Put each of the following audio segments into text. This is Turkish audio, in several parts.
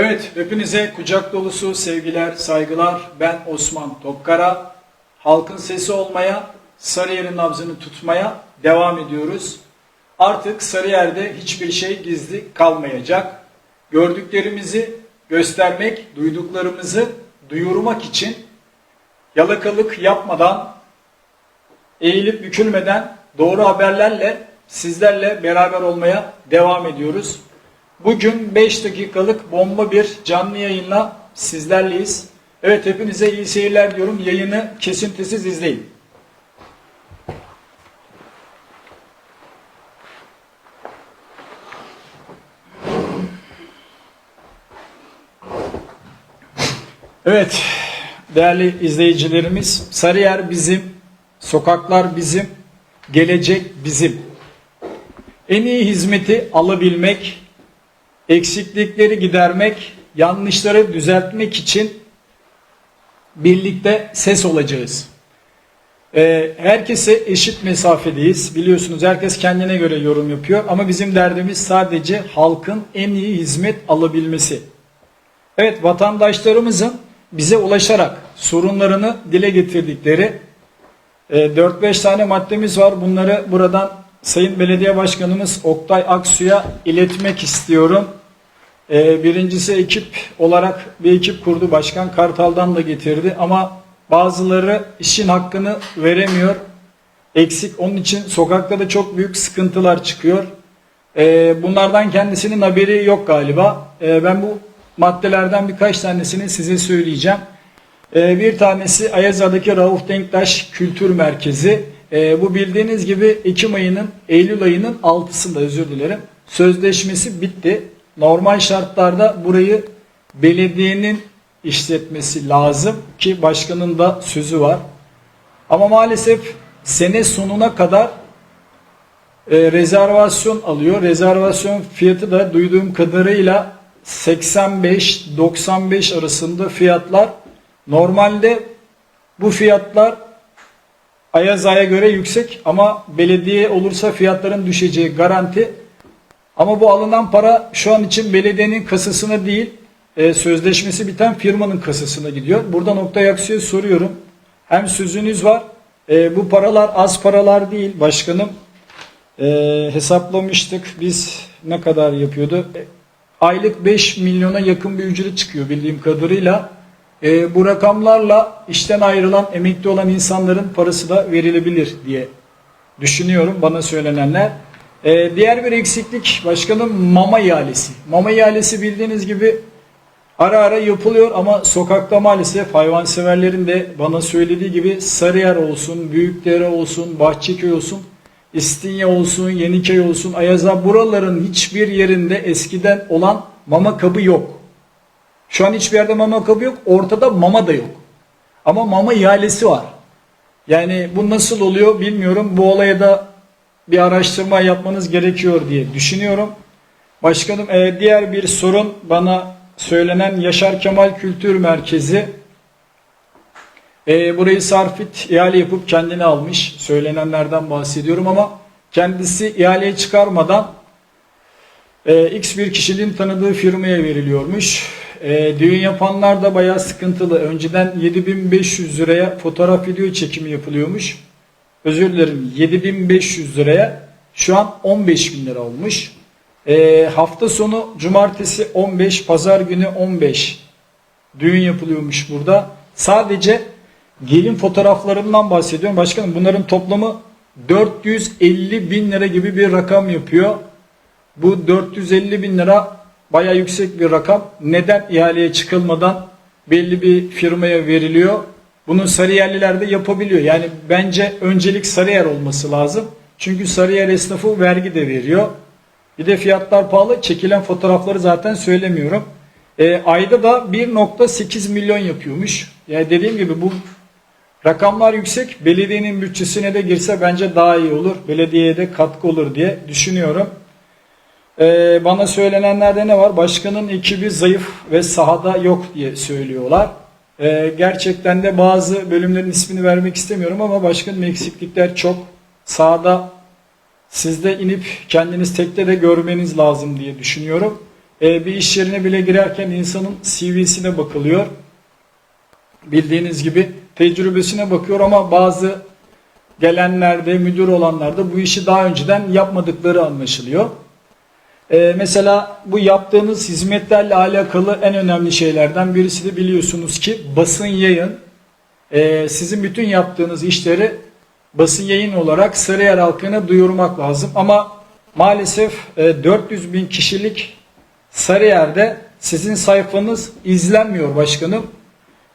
Evet, hepinize kucak dolusu sevgiler, saygılar. Ben Osman Topkara. Halkın sesi olmaya, Sarıyer'in nabzını tutmaya devam ediyoruz. Artık Sarıyer'de hiçbir şey gizli kalmayacak. Gördüklerimizi göstermek, duyduklarımızı duyurmak için yalakalık yapmadan, eğilip bükülmeden doğru haberlerle sizlerle beraber olmaya devam ediyoruz. Bugün 5 dakikalık bomba bir canlı yayınla sizlerleyiz. Evet hepinize iyi seyirler diyorum. Yayını kesintisiz izleyin. Evet değerli izleyicilerimiz Sarıyer bizim, sokaklar bizim, gelecek bizim. En iyi hizmeti alabilmek, eksiklikleri gidermek, yanlışları düzeltmek için birlikte ses olacağız. Ee, herkese eşit mesafedeyiz. Biliyorsunuz herkes kendine göre yorum yapıyor ama bizim derdimiz sadece halkın en iyi hizmet alabilmesi. Evet vatandaşlarımızın bize ulaşarak sorunlarını dile getirdikleri e, 4-5 tane maddemiz var. Bunları buradan Sayın Belediye Başkanımız Oktay Aksu'ya iletmek istiyorum. E, birincisi ekip olarak bir ekip kurdu. Başkan Kartal'dan da getirdi ama bazıları işin hakkını veremiyor. Eksik. Onun için sokakta da çok büyük sıkıntılar çıkıyor. E, bunlardan kendisinin haberi yok galiba. E, ben bu maddelerden birkaç tanesini size söyleyeceğim. Ee, bir tanesi Ayaza'daki Rauf Denktaş Kültür Merkezi. Ee, bu bildiğiniz gibi Ekim ayının, Eylül ayının 6'sında özür dilerim. Sözleşmesi bitti. Normal şartlarda burayı belediyenin işletmesi lazım ki başkanın da sözü var. Ama maalesef sene sonuna kadar e, rezervasyon alıyor. Rezervasyon fiyatı da duyduğum kadarıyla 85-95 arasında fiyatlar. Normalde bu fiyatlar Ayaza'ya göre yüksek ama belediye olursa fiyatların düşeceği garanti. Ama bu alınan para şu an için belediyenin kasasına değil, e, sözleşmesi biten firmanın kasasına gidiyor. Burada nokta Aksu'ya soruyorum. Hem sözünüz var, e, bu paralar az paralar değil başkanım. E, hesaplamıştık biz ne kadar yapıyordu? E, aylık 5 milyona yakın bir ücret çıkıyor bildiğim kadarıyla. E, bu rakamlarla işten ayrılan, emekli olan insanların parası da verilebilir diye düşünüyorum bana söylenenler. E, diğer bir eksiklik başkanım mama ihalesi. Mama ihalesi bildiğiniz gibi ara ara yapılıyor ama sokakta maalesef hayvanseverlerin de bana söylediği gibi Sarıyer olsun, Büyükdere olsun, Bahçeköy olsun İstinye olsun, Yeniköy olsun, Ayaza buraların hiçbir yerinde eskiden olan mama kabı yok. Şu an hiçbir yerde mama kabı yok. Ortada mama da yok. Ama mama ihalesi var. Yani bu nasıl oluyor bilmiyorum. Bu olaya da bir araştırma yapmanız gerekiyor diye düşünüyorum. Başkanım e, diğer bir sorun bana söylenen Yaşar Kemal Kültür Merkezi e, burayı Sarfit ihale yapıp kendini almış. Söylenenlerden bahsediyorum ama kendisi ihaleye çıkarmadan e, X bir kişinin tanıdığı firmaya veriliyormuş. E, düğün yapanlar da bayağı sıkıntılı. Önceden 7500 liraya fotoğraf video çekimi yapılıyormuş. Özür dilerim 7500 liraya şu an 15 bin lira olmuş. E, hafta sonu cumartesi 15, pazar günü 15 düğün yapılıyormuş burada. Sadece gelin fotoğraflarından bahsediyorum. Başkanım bunların toplamı 450 bin lira gibi bir rakam yapıyor. Bu 450 bin lira baya yüksek bir rakam. Neden ihaleye çıkılmadan belli bir firmaya veriliyor? Bunu Sarıyerliler de yapabiliyor. Yani bence öncelik Sarıyer olması lazım. Çünkü Sarıyer esnafı vergi de veriyor. Bir de fiyatlar pahalı. Çekilen fotoğrafları zaten söylemiyorum. E, ayda da 1.8 milyon yapıyormuş. Yani dediğim gibi bu Rakamlar yüksek. Belediyenin bütçesine de girse bence daha iyi olur. Belediyeye de katkı olur diye düşünüyorum. Ee, bana söylenenlerde ne var? Başkanın ekibi zayıf ve sahada yok diye söylüyorlar. Ee, gerçekten de bazı bölümlerin ismini vermek istemiyorum ama başkanın eksiklikler çok. Sahada sizde inip kendiniz tekte de görmeniz lazım diye düşünüyorum. E, bir iş yerine bile girerken insanın CV'sine bakılıyor. Bildiğiniz gibi tecrübesine bakıyor ama bazı gelenlerde, müdür olanlarda bu işi daha önceden yapmadıkları anlaşılıyor. Ee, mesela bu yaptığınız hizmetlerle alakalı en önemli şeylerden birisi de biliyorsunuz ki basın yayın. Ee, sizin bütün yaptığınız işleri basın yayın olarak Sarıyer halkına duyurmak lazım. Ama maalesef e, 400 bin kişilik Sarıyer'de sizin sayfanız izlenmiyor başkanım.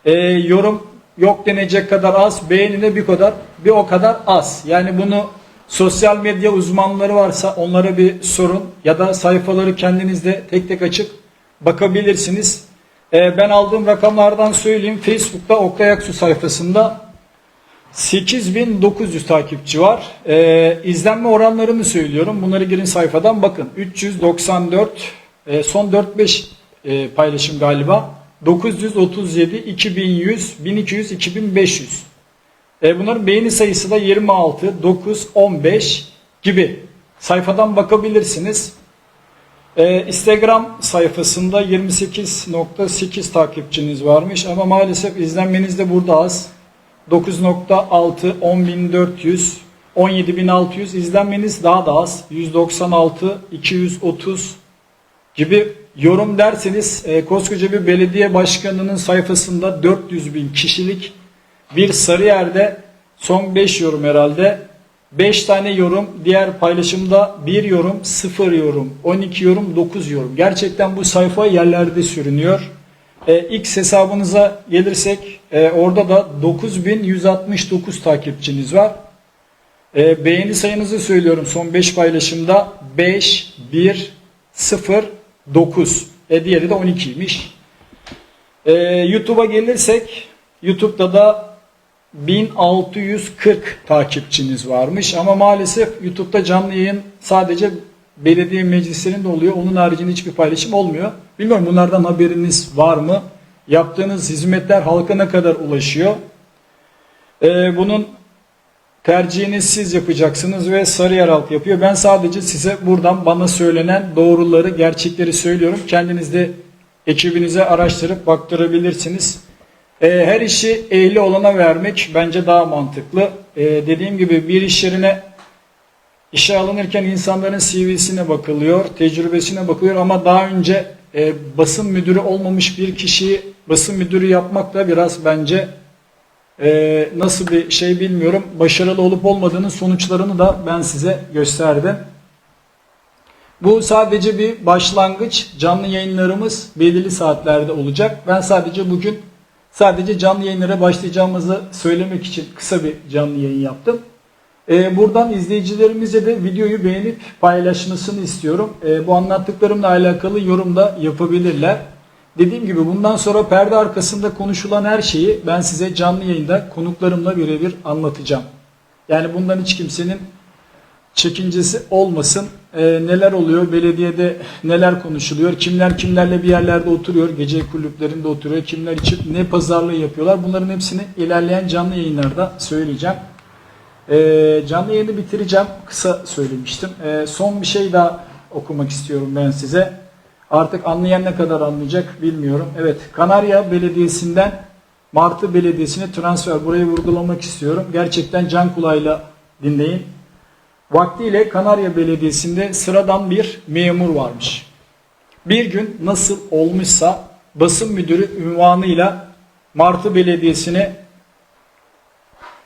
Ee, yorum yok denecek kadar az, beğeni de bir kadar bir o kadar az. Yani bunu sosyal medya uzmanları varsa onlara bir sorun ya da sayfaları kendinizde tek tek açıp bakabilirsiniz. Ee, ben aldığım rakamlardan söyleyeyim. Facebook'ta Oktay Aksu sayfasında 8900 takipçi var. Ee, izlenme oranlarını söylüyorum. Bunları girin sayfadan bakın. 394 e, son 4-5 e, paylaşım galiba. 937, 2100, 1200, 2500. E, bunların beğeni sayısı da 26, 9, 15 gibi. Sayfadan bakabilirsiniz. E, Instagram sayfasında 28.8 takipçiniz varmış ama maalesef izlenmeniz de burada az. 9.6, 10.400, 17.600 izlenmeniz daha da az. 196, 230 gibi yorum derseniz e, koskoca bir belediye başkanının sayfasında 400 bin kişilik bir Sarıyer'de son 5 yorum herhalde. 5 tane yorum diğer paylaşımda 1 yorum 0 yorum 12 yorum 9 yorum. Gerçekten bu sayfa yerlerde sürünüyor. E, X hesabınıza gelirsek e, orada da 9169 takipçiniz var. E, beğeni sayınızı söylüyorum son 5 paylaşımda. 5 1 0 9. E diğeri de 12'ymiş. E, YouTube'a gelirsek YouTube'da da 1640 takipçiniz varmış ama maalesef YouTube'da canlı yayın sadece belediye meclislerinde oluyor. Onun haricinde hiçbir paylaşım olmuyor. Bilmiyorum bunlardan haberiniz var mı? Yaptığınız hizmetler halka ne kadar ulaşıyor? Ee, bunun tercihini siz yapacaksınız ve Sarıyer halk yapıyor. Ben sadece size buradan bana söylenen doğruları, gerçekleri söylüyorum. Kendiniz de ekibinize araştırıp baktırabilirsiniz. Ee, her işi ehli olana vermek bence daha mantıklı. Ee, dediğim gibi bir iş yerine işe alınırken insanların CV'sine bakılıyor, tecrübesine bakılıyor ama daha önce e, basın müdürü olmamış bir kişiyi basın müdürü yapmak da biraz bence e, nasıl bir şey bilmiyorum. Başarılı olup olmadığının sonuçlarını da ben size gösterdim. Bu sadece bir başlangıç. Canlı yayınlarımız belirli saatlerde olacak. Ben sadece bugün sadece canlı yayınlara başlayacağımızı söylemek için kısa bir canlı yayın yaptım. Ee, buradan izleyicilerimize de videoyu beğenip paylaşmasını istiyorum. Ee, bu anlattıklarımla alakalı yorum da yapabilirler. Dediğim gibi bundan sonra perde arkasında konuşulan her şeyi ben size canlı yayında konuklarımla birebir anlatacağım. Yani bundan hiç kimsenin çekincesi olmasın. Ee, neler oluyor, belediyede neler konuşuluyor, kimler kimlerle bir yerlerde oturuyor, gece kulüplerinde oturuyor, kimler için ne pazarlığı yapıyorlar. Bunların hepsini ilerleyen canlı yayınlarda söyleyeceğim. Ee, canlı yayını bitireceğim. Kısa söylemiştim. Ee, son bir şey daha okumak istiyorum ben size. Artık anlayan ne kadar anlayacak bilmiyorum. Evet Kanarya Belediyesi'nden Martı Belediyesi'ne transfer. Burayı vurgulamak istiyorum. Gerçekten can kulağıyla dinleyin. Vaktiyle Kanarya Belediyesi'nde sıradan bir memur varmış. Bir gün nasıl olmuşsa basın müdürü ünvanıyla Martı Belediyesi'ne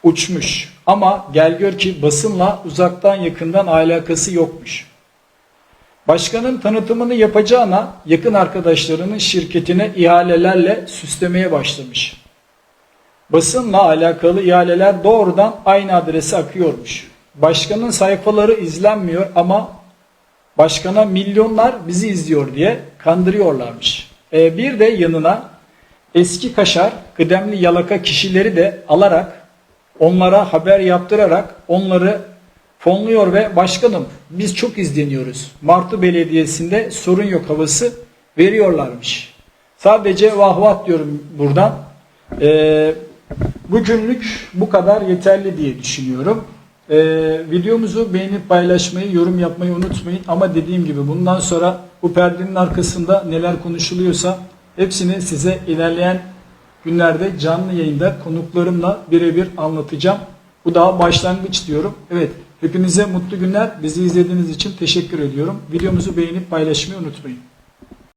uçmuş. Ama gel gör ki basınla uzaktan yakından alakası yokmuş. Başkanın tanıtımını yapacağına yakın arkadaşlarının şirketine ihalelerle süslemeye başlamış. Basınla alakalı ihaleler doğrudan aynı adrese akıyormuş. Başkanın sayfaları izlenmiyor ama başkana milyonlar bizi izliyor diye kandırıyorlarmış. E, bir de yanına eski kaşar, kıdemli yalaka kişileri de alarak onlara haber yaptırarak onları fonluyor ve başkanım biz çok izleniyoruz. Martı Belediyesi'nde sorun yok havası veriyorlarmış. Sadece vah vah diyorum buradan. Ee, bugünlük bu kadar yeterli diye düşünüyorum. Ee, videomuzu beğenip paylaşmayı, yorum yapmayı unutmayın. Ama dediğim gibi bundan sonra bu perdenin arkasında neler konuşuluyorsa hepsini size ilerleyen günlerde canlı yayında konuklarımla birebir anlatacağım. Bu daha başlangıç diyorum. Evet, hepinize mutlu günler. Bizi izlediğiniz için teşekkür ediyorum. Videomuzu beğenip paylaşmayı unutmayın.